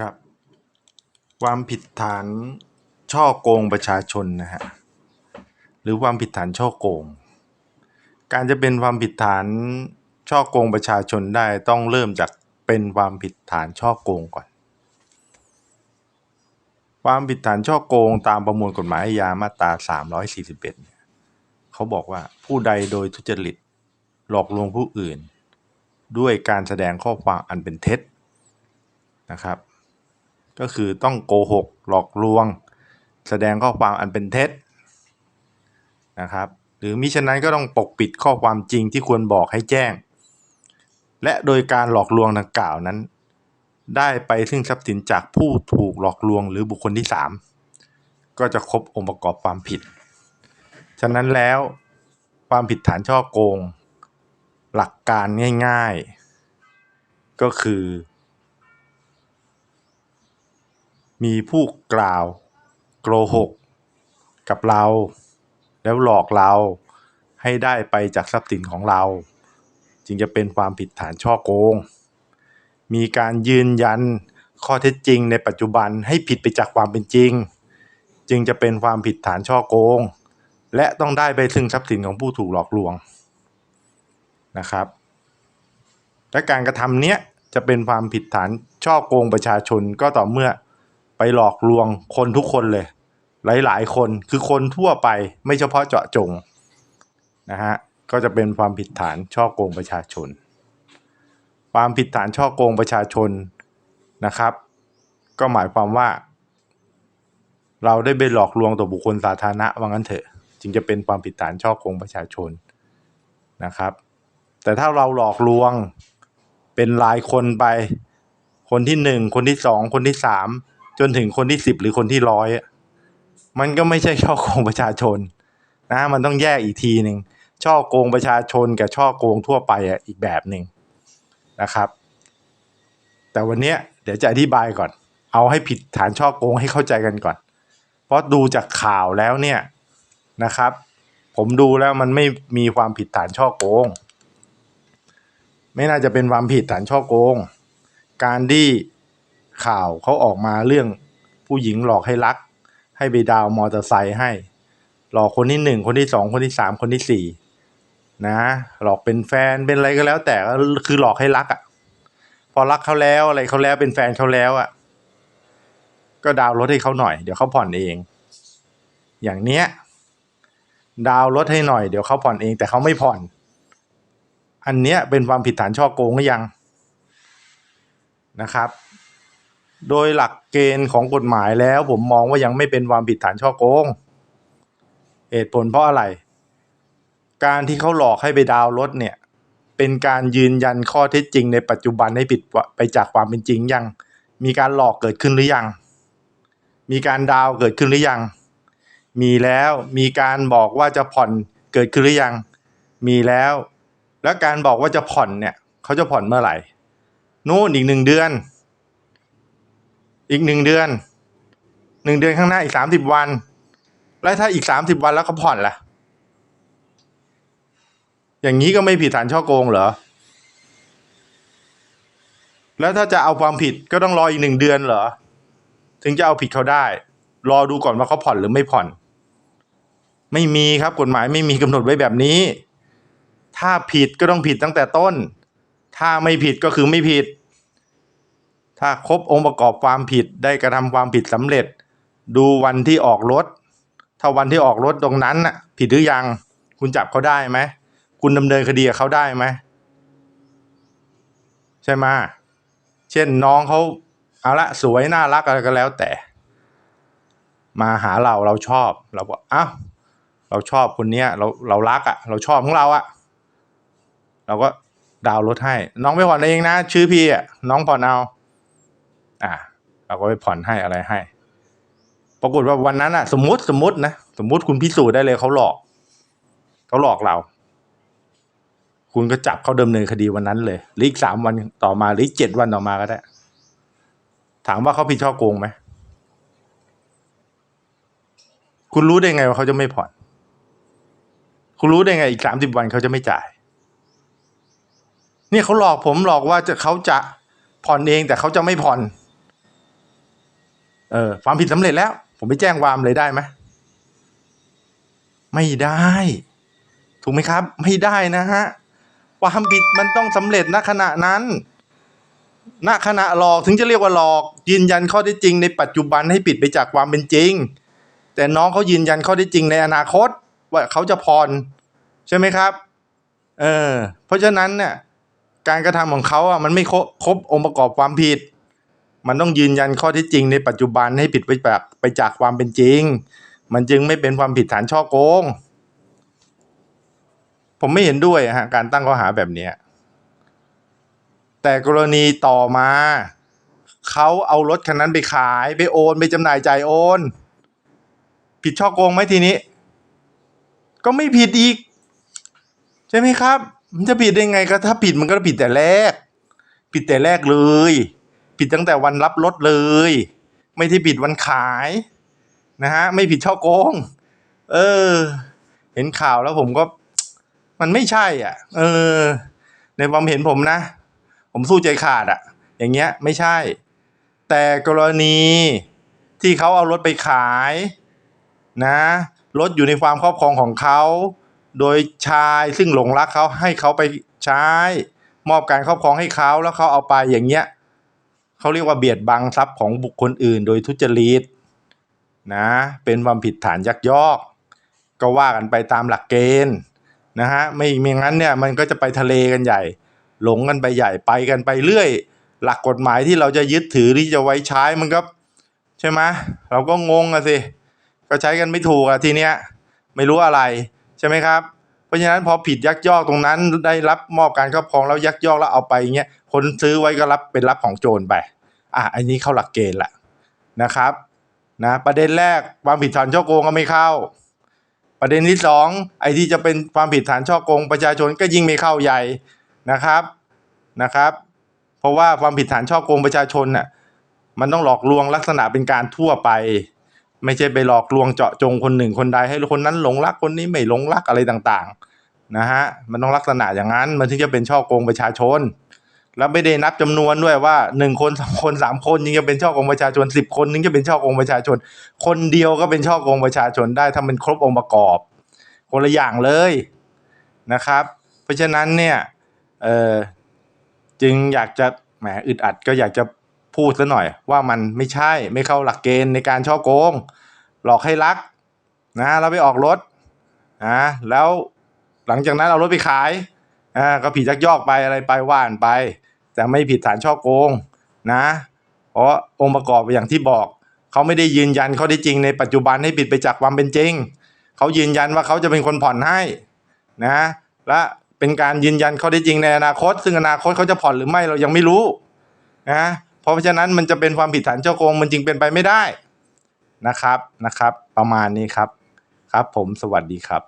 ครับ ความผิดฐานช่อโกงประชาชนนะฮะ หรือความผิดฐานช่อโกง การจะเป็นความผิดฐานช่อโกงประชาชนได้ต้องเริ่มจากเป็นความผิดฐานช่อโกงก่อน ความผิดฐานช่อโกงตามประมวลกฎหมายอาญามาตรา 341เนี่ยเขาบอกว่าผู้ใดโดยทุจริตหลอกลวงผู้อื่น ด้วยการแสดงข้อความอันเป็นเท็จนะครับ ก็คือต้องโกหกหลอกลวง แสดงข้อความอันเป็นเท็จนะครับหรือมิฉะนั้นก็ต้องปกปิดข้อความจริงที่ควรบอกให้แจ้ง และโดยการหลอกลวงดังกล่าวนั้น ได้ไปซึ่งทรัพย์สินจากผู้ถูกหลอกลวงหรือบุคคลที่ 3 ก็จะครบองค์ประกอบความผิด ฉะนั้นแล้วความผิดฐานช่อโกง หลักการง่าย ๆ ก็คือ มีผู้กล่าวโกหกกับเรา แล้วหลอกเราให้ได้ไปจากทรัพย์สินของเรา จึงจะเป็นความผิดฐานช่อโกง มีการยืนยันข้อเท็จจริงในปัจจุบันให้ผิดไปจากความเป็นจริง จึงจะเป็นความผิดฐานช่อโกง และต้องได้ไปซึ่งทรัพย์สินของผู้ถูกหลอกลวงนะครับ และการกระทำเนี้ยจะเป็นความผิดฐานช่อโกงประชาชนก็ต่อเมื่อ ไปหลอกลวงคนทุกคนเลย หลาย ๆ คนคือคนทั่วไปไม่เฉพาะเจาะจงนะฮะก็จะเป็นความผิดฐานช่อโกงประชาชน ความผิดฐานช่อโกงประชาชนนะครับ ก็หมายความว่า เราได้ไปหลอกลวงต่อบุคคลสาธารณะว่างั้นเถอะ จึงจะเป็นความผิดฐานช่อโกงประชาชนนะครับ แต่ถ้าเราหลอกลวงเป็นรายคนไป คนที่หนึ่งคนที่สองคนที่สาม จนถึงคนที่สิบหรือคนที่ร้อยอะมันก็ไม่ใช่ช่อโกงประชาชนนะมันต้องแยกอีกทีหนึ่งช่อโกงประชาชนกับช่อโกงทั่วไปอะอีกแบบหนึ่งนะครับ แต่วันเนี้ยเดี๋ยวจะอธิบายก่อน เอาให้ผิดฐานช่อโกงให้เข้าใจกันก่อน เพราะดูจากข่าวแล้วเนี่ยนะครับ ผมดูแล้วมันไม่มีความผิดฐานช่อโกง ไม่น่าจะเป็นความผิดฐานช่อโกง การที่ ข่าวเขาออกมาเรื่องผู้หญิงหลอกให้รัก ให้ไปดาวมอเตอร์ไซค์ให้ หลอกคนที่หนึ่งคนที่สองคนที่สามคนที่สี่นะ หลอกเป็นแฟนเป็นอะไรก็แล้ว แต่ก็คือหลอกให้รักอะ่ะ พอรักเขาแล้วอะไรเขาแล้วเป็นแฟนเขาแล้วอะ่ะ ก็ดาวรถให้เขาหน่อยเดี๋ยวเขาผ่อนเอง อย่างเนี้ย ดาวรถให้หน่อยเดี๋ยวเขาผ่อนเอง แต่เขาไม่ผ่อน อันเนี้ยเป็นความผิดฐานช่อโกงหรือยังนะครับ โดยหลักเกณฑ์ของกฎหมายแล้วผมมองว่ายังไม่เป็นความผิดฐานช่อโกง เหตุผลเพราะอะไร การที่เขาหลอกให้ไปดาวน์รถเนี่ย เป็นการยืนยันข้อเท็จจริงในปัจจุบันให้ผิดไปจากความเป็นจริงยัง มีการหลอกเกิดขึ้นหรือยัง มีการดาวเกิดขึ้นหรือยัง มีแล้วมีการบอกว่าจะผ่อนเกิดขึ้นหรือยัง มีแล้ว แล้วการบอกว่าจะผ่อนเนี่ยเขาจะผ่อนเมื่อไหร่ นู่นอีกหนึ่งเดือน อีกหนึ่งเดือนหนึ่งเดือนข้างหน้าอีกสามสิบวัน แล้วถ้าอีกสามสิบวันแล้วเขาผ่อนล่ะ อย่างนี้ก็ไม่ผิดฐานช่อโกงเหรอ แล้วถ้าจะเอาความผิดก็ต้องรออีกหนึ่งเดือนเหรอ ถึงจะเอาผิดเขาได้ รอดูก่อนว่าเขาผ่อนหรือไม่ผ่อน ไม่มีครับกฎหมายไม่มีกำหนดไว้แบบนี้ ถ้าผิดก็ต้องผิดตั้งแต่ต้น ถ้าไม่ผิดก็คือไม่ผิด ถ้าครบองค์ประกอบความผิดได้กระทำความผิดสำเร็จ ดูวันที่ออกรถ ถ้าวันที่ออกรถตรงนั้นน่ะ ผิดหรือยัง คุณจับเขาได้ไหม คุณดำเนินคดีกับเขาได้ไหมใช่ไหมเช่นน้องเขาเอาละสวยน่ารักอะไรก็แล้วแต่ มาหาเราเราชอบเราบอกอ้าวเราชอบคนเนี้ยเราเรารักอะ่ะ เราชอบของเราอะ่ะ เราก็ดาวรถให้ น้องไม่ผ่อนเองนะ ชื่อพี่อะ่ะน้องผ่อนเอา อ่าเราก็ไปผ่อนให้อะไรให้ ปรากฏว่าวันนั้นอะสมมติสมมตินะสมมติคุณพิสูจน์ได้เลยเขาหลอกเขาหลอกเรา คุณก็จับเขาดำเนินคดีวันนั้นเลยหรืออีกสามวันต่อมาหรือเจ็ดวันต่อมาก็ได้ ถามว่าเขาผิดช่อโกงไหมคุณรู้ได้ไงว่าเขาจะไม่ผ่อน คุณรู้ได้ไงอีกสามสิบวันเขาจะไม่จ่าย เนี่ยเขาหลอกผมหลอกว่าจะเขาจะผ่อนเองแต่เขาจะไม่ผ่อน เออความผิดสำเร็จแล้ว ผมไปแจ้งความเลยได้ไหมไม่ได้ ถูกไหมครับ ไม่ได้นะฮะความผิดมันต้องสำเร็จณขณะนั้นณขณะหลอกถึงจะเรียกว่าหลอก ยืนยันข้อเท็จจริงในปัจจุบันให้ปิดไปจากความเป็นจริง แต่น้องเขายืนยันข้อเท็จจริงในอนาคต ว่าเขาจะผ่อนใช่ไหมครับเออเพราะฉะนั้นเนี่ยการกระทำของเขาอะมันไม่ครบองค์ประกอบความผิด มันต้องยืนยันข้อท็จจริงในปัจจุบันให้ผิดไปจากไปจากความเป็นจริง มันจึงไม่เป็นความผิดฐานช่อโกง ผมไม่เห็นด้วยอะฮะการตั้งข้อหาแบบนี้ แต่กรณีต่อมาเขาเอารถคันนั้นไปขายไปโอนไปจำหน่ายจ่ายโอน ผิดช่อโกงไหมทีนี้ ก็ไม่ผิดอีก ใช่ไหมครับ มันจะผิดได้ไงก็ถ้าผิดมันก็ผิดแต่แรก ผิดแต่แรกเลย ผิดตั้งแต่วันรับรถเลย ไม่ได้ผิดวันขายนะฮะไม่ผิดช่อโกง เออ เห็นข่าวแล้วผมก็ มันไม่ใช่อะ เออ ในความเห็นผมนะ ผมสู้ใจขาดอะ อย่างเงี้ยไม่ใช่ แต่กรณีที่เขาเอารถไปขาย นะรถอยู่ในความครอบครองของเขา โดยชายซึ่งหลงรักเขาให้เขาไปใช้ มอบการครอบครองให้เขาแล้วเขาเอาไปอย่างเงี้ย เขาเรียกว่าเบียดบังทรัพย์ของบุคคลอื่น โดยทุจริตนะเป็นความผิดฐานยักยอก ก็ว่ากันไปตามหลักเกณฑ์นะฮะไม่ไม่งั้นเนี่ยมันก็จะไปทะเลกันใหญ่ หลงกันไปใหญ่ไปกันไปเรื่อย หลักกฎหมายที่เราจะยึดถือที่จะไว้ใช้มันก็ใช่ไหมเราก็งงอะสิก็ใช้กันไม่ถูกอะทีเนี้ยไม่รู้อะไรใช่ไหมครับ เพราะฉะนั้นพอผิดยักยอกตรงนั้นได้รับมอบการครอบครองแล้วยักยอกแล้วเอาไปเงี้ยคนซื้อไว้ก็รับเป็นรับของโจรไปอะอันนี้เข้าหลักเกณฑ์ละนะครับนะประเด็นแรกความผิดฐานช่อโกงก็ไม่เข้า ประเด็นที่สองไอ้ที่จะเป็นความผิดฐานช่อโกง ประชาชนก็ยิ่งไม่เข้าใหญ่นะครับนะครับ เพราะว่าความผิดฐานช่อโกงประชาชนน่ะมันต้องหลอกลวงลักษณะเป็นการทั่วไป ไม่ใช่ไปหลอกลวงเจาะจงคนหนึ่งคนใดให้คนนั้นหลงรักคนนี้ไม่หลงรักอะไรต่างๆนะฮะมันต้องลักษณะอย่างนั้นมันถึงจะเป็นช่อโกงประชาชน แล้วไม่ได้นับจำนวนด้วยว่าหนึ่งคนสองคนสามคนยังจะเป็นช่อโกงประชาชนสิบคนนึงจะเป็นช่อโกงประชาชน คนเดียวก็เป็นช่อโกงประชาชนได้ถ้ามันครบองค์ประกอบ คนละอย่างเลยนะครับ เพราะฉะนั้นเนี่ยเออจึงอยากจะแหมอึดอัดก็อยากจะ พูดซะหน่อยว่ามันไม่ใช่ไม่เข้าหลักเกณฑ์ในการช่อโกง หลอกให้รักนะแล้วไปออกรถนะแล้วหลังจากนั้นเอารถไปขายอ่าก็ผิดยักยอกไปอะไรไปว่านไป แต่ไม่ผิดฐานช่อโกงนะเพราะองค์ประกอบอย่างที่บอกเขาไม่ได้ยืนยันเขาได้จริงในปัจจุบันให้ผิดไปจากความเป็นจริงเขายืนยันว่าเขาจะเป็นคนผ่อนให้นะและเป็นการยืนยันเขาได้จริงในอนาคต ซึ่งอนาคตเขาจะผ่อนหรือไม่เรายังไม่รู้นะ เพราะฉะนั้นมันจะเป็นความผิดฐานช่อโกงมันจึงเป็นไปไม่ได้นะครับนะครับ ประมาณนี้ครับ ครับผมสวัสดีครับ